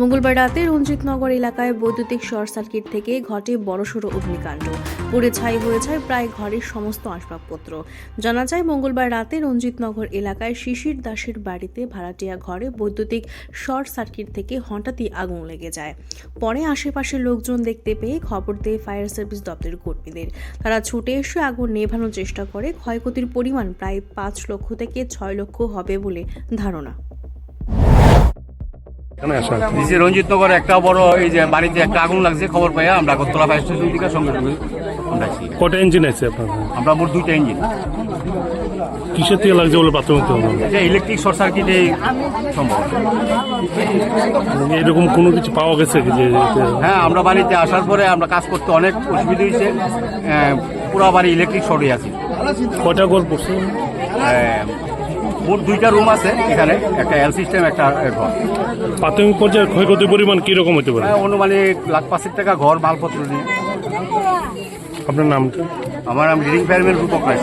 মঙ্গলবার রাতে রঞ্জিতনগর এলাকায় বৈদ্যুতিক শর্ট সার্কিট থেকে ঘটে বড়সড় অগ্নিকাণ্ড। পুড়ে ছাই হয়ে যায় প্রায় ঘরের সমস্ত আসবাবপত্র। জানা যায়, মঙ্গলবার রাতে রঞ্জিতনগর এলাকায় শিশির দাসের বাড়িতে ভাড়াটিয়া ঘরে বৈদ্যুতিক শর্ট সার্কিট থেকে হঠাৎই আগুন লেগে যায়। পরে আশেপাশের লোকজন দেখতে পেয়ে খবর দেয় ফায়ার সার্ভিস দপ্তরের কর্মীদের। তারা ছুটে এসে আগুন নেভানোর চেষ্টা করে। ক্ষয়ক্ষতির পরিমাণ প্রায় পাঁচ লক্ষ থেকে ছয় লক্ষ হবে বলে ধারণা। এই রঞ্জিতনগর একটা বড় এই যে বাড়িতে একটা আগুন লাগছে খবর পাই আমরা আগরতলা ফায়ার স্টেশন থেকে সঙ্গে সঙ্গে আমরা কটা ইঞ্জিন আছে আপনার? আমরা মোট দুইটা ইঞ্জিন কিসের থেকে লাগছে বলে প্রাথমিক? যে ইলেকট্রিক শর্ট সার্কিটে সম্ভব। এরকম কোনো কিছু পাওয়া গেছে কি যে হ্যাঁ আমরা বাড়িতে আসার পরে আমরা কাজ করতে অনেক অসুবিধা হয়েছে। পুরো বাড়ি ইলেকট্রিক শর্টে আছে। কটা গোল পড়ছে? আহ, মোট দুইটা রুম আছে এখানে একটা এল সিস্টেম একটা ঘর প্রাথমিক পর্যায়ের ক্ষয়ক্ষতির পরিমাণ কীরকম হতে পারে? হ্যাঁ, অনুমানিক লাখ পাঁচেক টাকা ঘর মালপত্র নিয়ে। আপনার নামটা? আমার নাম লিডিং ফায়ারম্যান রূপক রায়।